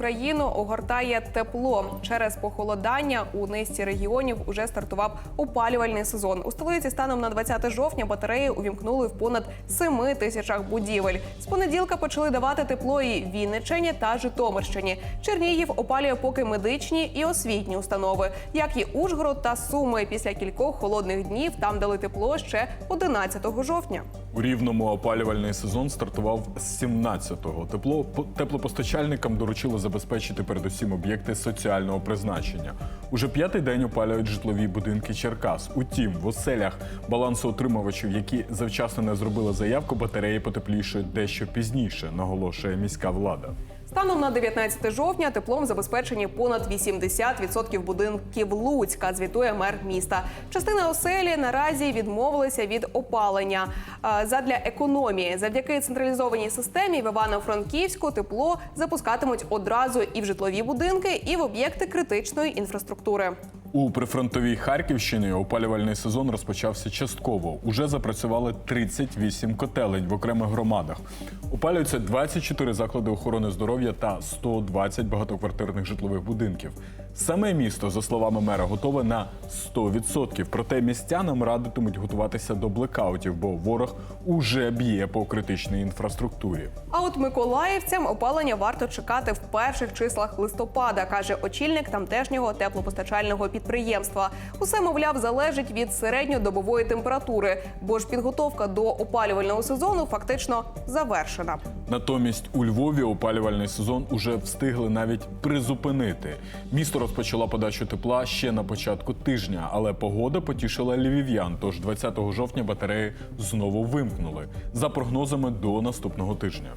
Україну огортає тепло. Через похолодання у низці регіонів уже стартував опалювальний сезон. У столиці станом на 20 жовтня батареї увімкнули в понад 7 тисячах будівель. З понеділка почали давати тепло і Вінниччині та Житомирщині. Чернігів опалює поки медичні і освітні установи, як і Ужгород та Суми. Після кількох холодних днів там дали тепло ще 11 жовтня. У рівному опалювальний сезон стартував з 17-го. Тепло по- теплопостачальникам доручили забезпечити передусім об'єкти соціального призначення. Уже п'ятий день опалюють житлові будинки Черкас. Утім, в оселях балансоутримувачів, які завчасно не зробили заявку, батареї потеплішують дещо пізніше, наголошує міська влада. Станом на 19 жовтня теплом забезпечені понад 80% будинків Луцька, звітує мер міста. Частина оселі наразі відмовилися від опалення задля економії. Завдяки централізованій системі в Івано-Франківську тепло запускатимуть одразу і в житлові будинки, і в об'єкти критичної інфраструктури. У прифронтовій Харківщині опалювальний сезон розпочався частково. Уже запрацювали 38 котелень в окремих громадах. Опалюються 24 заклади охорони здоров'я та 120 багатоквартирних житлових будинків. Саме місто, за словами мера, готове на 100%. Проте містянам радитимуть готуватися до блекаутів, бо ворог уже б'є по критичній інфраструктурі. А от миколаївцям опалення варто чекати в перших числах листопада, каже очільник тамтешнього теплопостачального підприємства. Усе, мовляв, залежить від середньодобової температури, бо ж підготовка до опалювального сезону фактично завершена. Натомість у Львові опалювальний сезон уже встигли навіть призупинити. Місто розпочало подачу тепла ще на початку тижня, але погода потішила львів'ян. Тож 20 жовтня батареї знову вимкнули за прогнозами до наступного тижня.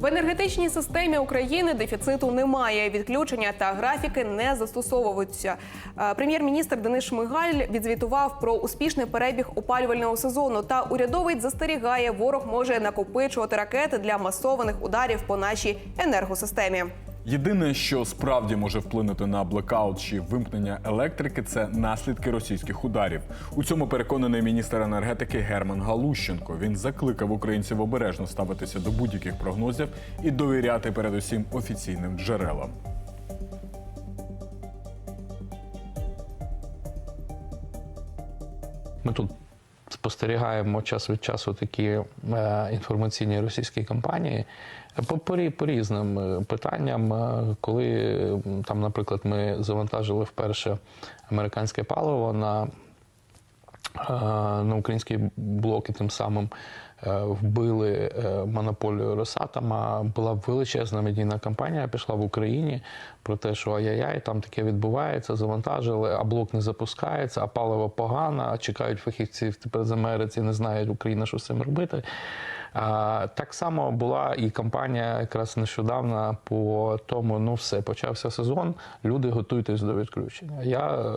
В енергетичній системі України дефіциту немає. Відключення та графіки не застосовуються. Е, Прем'єр-міністр Денис Шмигаль відзвітував про успішний перебіг опалювального сезону. Та урядовець застерігає, ворог може накопичувати ракети для масованих ударів по нашій енергосистемі. Єдине, що справді може вплинути на блекаут чи вимкнення електрики, це наслідки російських ударів. У цьому переконаний міністр енергетики Герман Галущенко. Він закликав українців обережно ставитися до будь-яких прогнозів і довіряти передусім офіційним джерелам. Ми тут спостерігаємо час від часу такі е, інформаційні російські кампанії по, по, різним е, питанням. Е, Коли там, наприклад, ми завантажили вперше американське паливо на, на українські блоки, тим самим е, вбили е, монополію Росатома. Була величезна медійна кампанія, пішла в Україні про те, що ай-яй-яй, там таке відбувається, завантажили, а блок не запускається, а паливо погано, чекають фахівців тепер з Америці, не знають Україна, що з цим робити. Так само була і кампанія якраз нещодавно по тому, ну все, почався сезон, люди готуйтесь до відключення. Я е,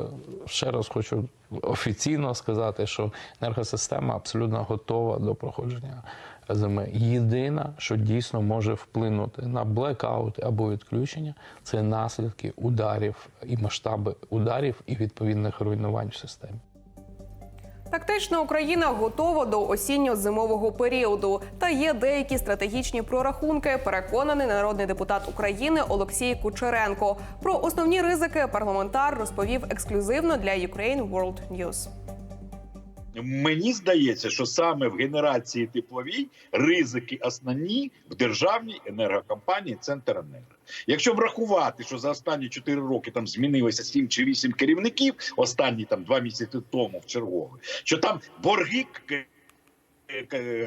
ще раз хочу офіційно сказати, що енергосистема абсолютно готова до проходження зими. Єдине, що дійсно може вплинути на блекаути або відключення, це наслідки ударів і масштаби ударів і відповідних руйнувань в системі. Тактично Україна готова до осінньо-зимового періоду. Та є деякі стратегічні прорахунки. Переконаний народний депутат України Олексій Кучеренко. Про основні ризики парламентар розповів ексклюзивно для Ukraine World News. Мені здається, що саме в генерації тепловій ризики основні в державній енергокомпанії Центренерго. Якщо врахувати, що за останні 4 роки там змінилося 7 чи 8 керівників, останні там 2 місяці тому в чергове, що там борги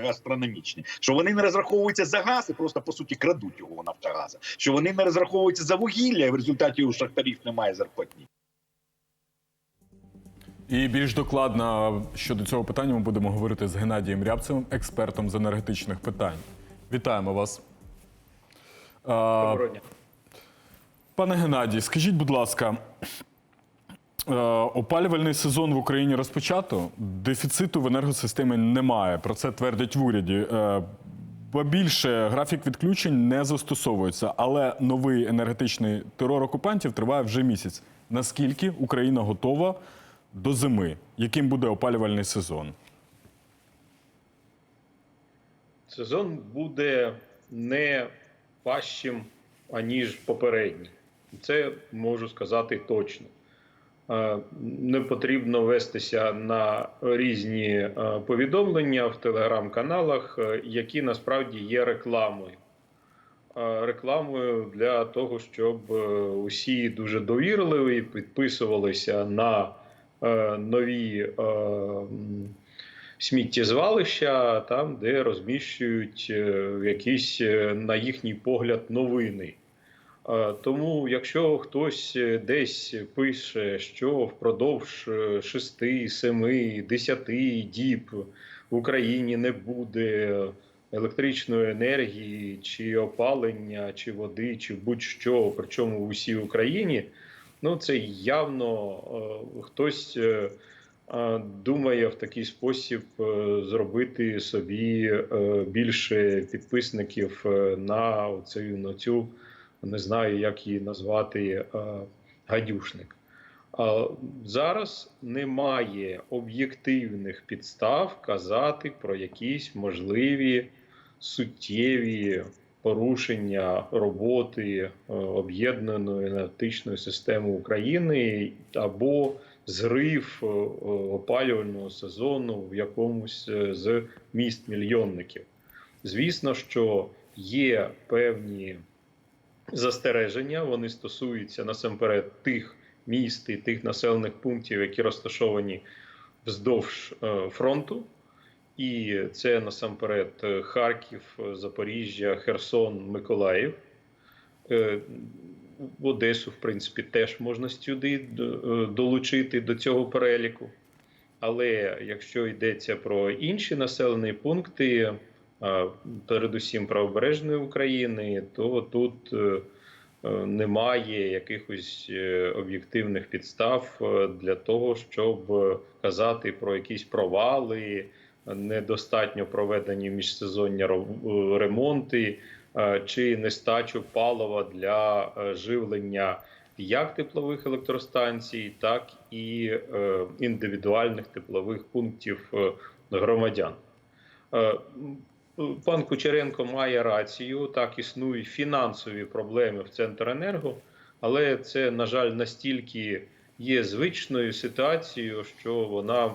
астрономічні, що вони не розраховуються за газ і просто по суті крадуть його Нафтогаза, що вони не розраховуються за вугілля, і в результаті у шахтарів немає зарплатні. І більш докладно щодо цього питання ми будемо говорити з Геннадієм Рябцевим, експертом з енергетичних питань. Вітаємо вас. Доброго дня. Пане Геннадій, скажіть, будь ласка, опалювальний сезон в Україні розпочато. Дефіциту в енергосистемі немає. Про це твердять в уряді. Е, Ба більше графік відключень не застосовується, але новий енергетичний терор окупантів триває вже місяць. Наскільки Україна готова до зими? Яким буде опалювальний сезон? сезон буде не важчим аніж попередні. Це можу сказати точно. Е, Не потрібно вестися на різні е, повідомлення в телеграм-каналах, е, які насправді є рекламою. Рекламою для того, щоб усі дуже довірливі підписувалися на нові е, сміттєзвалища, там, де розміщують е, якісь, е, на їхній погляд, новини. Е, Тому, якщо хтось е, десь пише, що впродовж 6, 7, 10 діб в Україні не буде електричної енергії, чи опалення, чи води, чи будь-що, причому в усій Україні, ну це явно е, хтось е, е, думає в такий спосіб зробити собі більше підписників на цю, на цю не знаю, як її назвати, гадюшник. А Зараз немає об'єктивних підстав казати про якісь можливі суттєві порушення роботи е, об'єднаної енергетичної системи України або зрив е, опалювального сезону в якомусь е, з міст мільйонників. Звісно, що є певні застереження, вони стосуються насамперед тих міст і тих населених пунктів, які розташовані вздовж фронту. І це насамперед е, Харків, е, Запоріжжя, Херсон, Миколаїв. Е, Одесу, в принципі, теж можна сюди долучити до цього переліку. Але якщо йдеться про інші населені пункти, передусім правобережної України, то тут немає якихось об'єктивних підстав для того, щоб казати про якісь провали, недостатньо проведені міжсезонні е, ремонти е, чи нестачу палива для е, живлення як теплових електростанцій, так і індивідуальних теплових пунктів громадян. Пан Кучеренко має рацію, так існують фінансові проблеми в Центренерго, але це, на жаль, настільки є звичною ситуацією, що вона,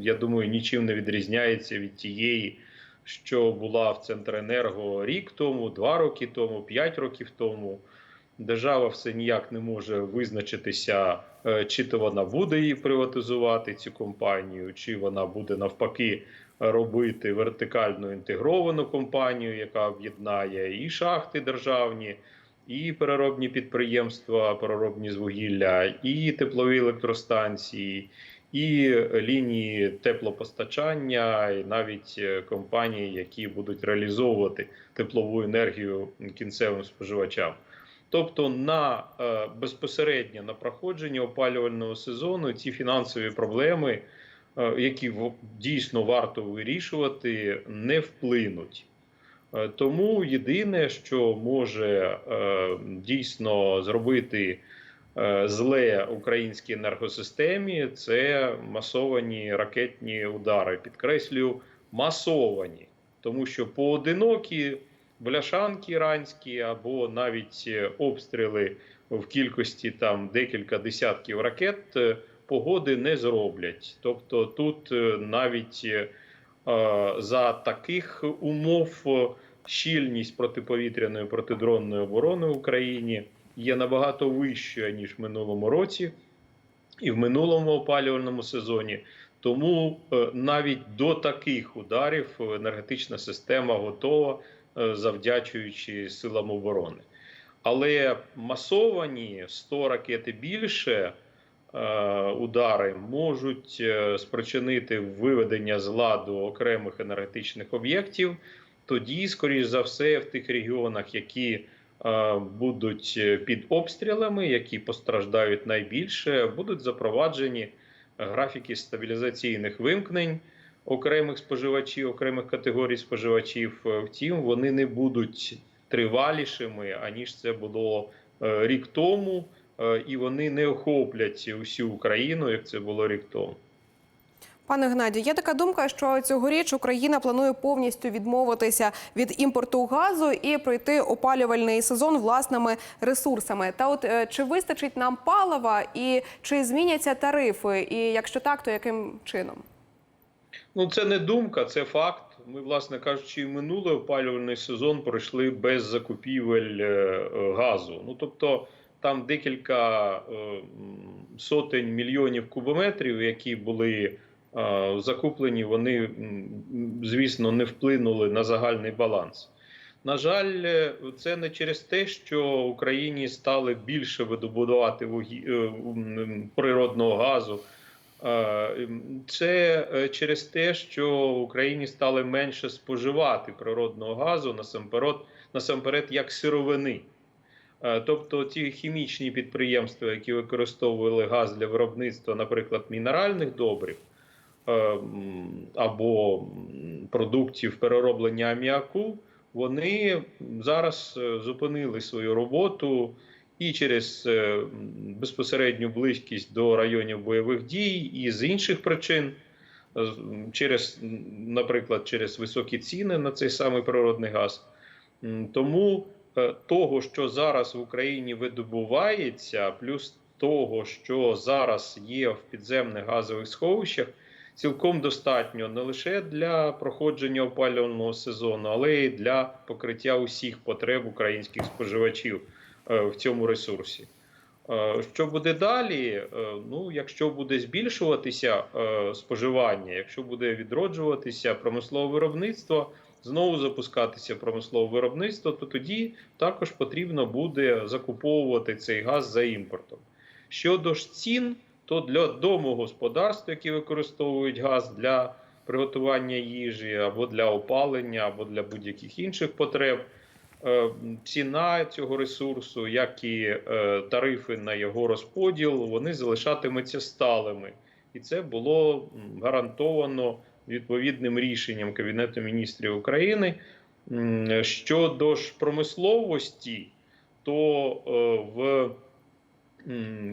я думаю, нічим не відрізняється від тієї, що була в Центренерго рік тому, два роки тому, п'ять років тому. Держава все ніяк не може визначитися, е, чи то вона буде її приватизувати, цю компанію, чи вона буде навпаки робити вертикально інтегровану компанію, яка об'єднає і шахти державні, і переробні підприємства, переробні з вугілля, і теплові електростанції, і лінії теплопостачання, і навіть е, компанії, які будуть реалізовувати теплову енергію кінцевим споживачам. Тобто на е, безпосередньо на проходження опалювального сезону ці фінансові проблеми, е, які дійсно варто вирішувати, не вплинуть. Е, Тому єдине, що може е, дійсно зробити е, зле українській енергосистемі, це масовані ракетні удари. Підкреслюю, масовані, тому що поодинокі бляшанки іранські або навіть обстріли в кількості там декілька десятків ракет погоди не зроблять. Тобто тут навіть за таких умов щільність протиповітряної протидронної оборони в Україні є набагато вищою ніж в минулому році і в минулому опалювальному сезоні. Тому е, навіть до таких ударів енергетична система готова, е, завдячуючи силам оборони. Але масовані 100 ракет і більше е, удари можуть спричинити виведення з ладу окремих енергетичних об'єктів. Тоді, скоріш за все, в тих регіонах, які е, будуть е, під обстрілами, які постраждають найбільше, будуть запроваджені графіки стабілізаційних вимкнень окремих споживачів, окремих категорій споживачів. Е, Втім, вони не будуть тривалішими, аніж це було рік тому, і вони не охоплять усю Україну, як це було рік тому. Пане Геннадію, є така думка, що цьогоріч Україна планує повністю відмовитися від імпорту газу і пройти опалювальний сезон власними ресурсами. Та от е, чи вистачить нам палива і чи зміняться тарифи? І якщо так, то яким чином? Ну, це не думка, це факт. Ми, власне кажучи, і минулий опалювальний сезон пройшли без закупівель е, е, газу. Ну тобто там декілька сотень мільйонів кубометрів, які були закуплені, вони, звісно, не вплинули на загальний баланс. На жаль, е, це не через те, що Україні стали більше видобувати вугі... е, природного газу. Це е, через те, що Україні стали менше споживати природного газу насамперед, насамперед як сировини. Тобто ті хімічні підприємства, які використовували газ для виробництва, наприклад, мінеральних добрив або продуктів перероблення аміаку, вони зараз е, зупинили свою роботу і через е, безпосередню близькість до районів бойових дій, і з інших причин, е, через, наприклад, через високі ціни на цей самий природний газ. Тому того, що зараз в Україні видобувається, плюс того, що зараз є в підземних газових сховищах, цілком достатньо не лише для проходження опалювального сезону, але й для покриття усіх потреб українських споживачів е, в цьому ресурсі. Е, Що буде далі? Е, Ну, якщо буде збільшуватися споживання, якщо буде відроджуватися промислове виробництво, знову запускатися промислове виробництво, то тоді також потрібно буде закуповувати цей газ за імпортом. Щодо ж цін, то для домогосподарств, які використовують газ для приготування їжі або для опалення, або для будь-яких інших потреб, е, ціна цього ресурсу, як і е, тарифи на його розподіл, вони залишатимуться сталими. І це було гарантовано відповідним рішенням Кабінету міністрів України. Щодо ж промисловості, то е, в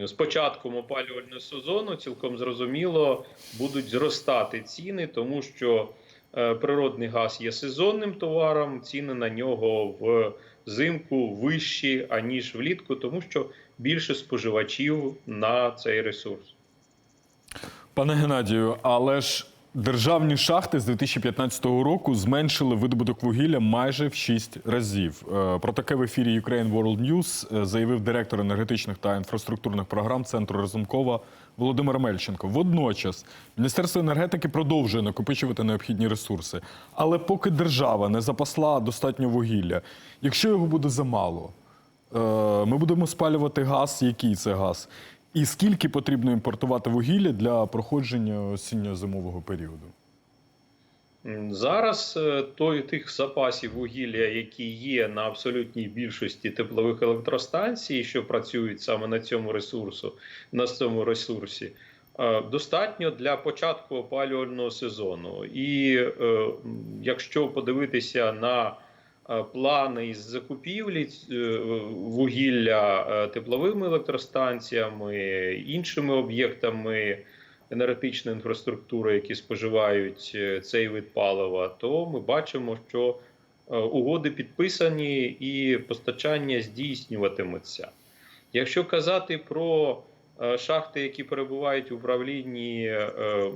з початком опалювального сезону цілком зрозуміло будуть зростати ціни, тому що е, природний газ є сезонним товаром, ціни на нього взимку вищі аніж влітку, тому що більше споживачів на цей ресурс. Пане Геннадію, але ж державні шахти з 2015 року зменшили видобуток вугілля майже в 6 разів. Е, Про таке в ефірі Ukraine World News е, заявив директор енергетичних та інфраструктурних програм центру Разумкова Володимир Мельченко. Водночас Міністерство енергетики продовжує накопичувати необхідні ресурси. Але поки держава не запасла достатньо вугілля, якщо його буде замало, е, ми будемо спалювати газ. Який це газ? І скільки потрібно імпортувати вугілля для проходження осінньо-зимового періоду? Зараз е, той тих запасів вугілля, які є на абсолютній більшості теплових електростанцій, що працюють саме на цьому ресурсу, на цьому ресурсі, е, достатньо для початку опалювального сезону. І е, якщо подивитися на плани із закупівлі е, вугілля е, тепловими електростанціями, іншими об'єктами енергетичної інфраструктури, які споживають е, цей вид палива, то ми бачимо, що е, угоди підписані і постачання здійснюватиметься. Якщо казати про е, шахти, які перебувають в управлінні е,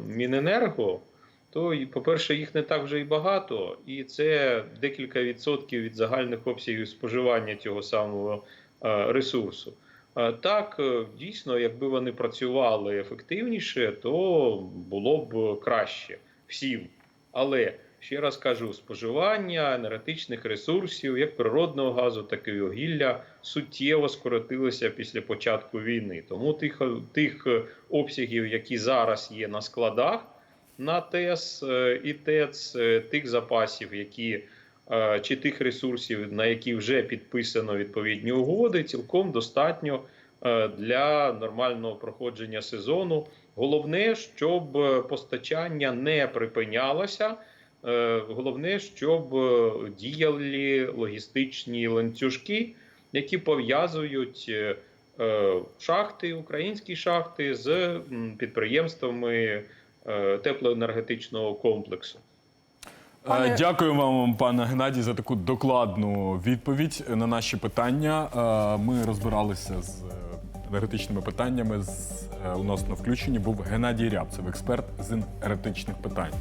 Міненерго, то, по-перше, їх не так вже і багато, і це декілька відсотків від загальних обсягів споживання цього самого е, ресурсу. Е, Так, е, дійсно, якби вони працювали ефективніше, то було б краще всім. Але ще раз кажу: споживання енергетичних ресурсів, як природного газу, так і вугілля, суттєво скоротилося після початку війни. Тому тих, тих обсягів, які зараз є на складах на ТЕС е, і ТЕЦ, е, тих запасів, які е, чи тих ресурсів, на які вже підписано відповідні угоди, цілком достатньо для нормального проходження сезону. Головне, щоб постачання не припинялося. Головне, щоб діяли логістичні ланцюжки, які пов'язують шахти, українські шахти з підприємствами теплоенергетичного комплексу. Пане- Е, Дякую вам, пане Геннадій, за таку докладну відповідь на наші питання. Е, Ми розбиралися з е, енергетичними питаннями. Е, У нас на включенні був Геннадій Рябцев, експерт з енергетичних питань.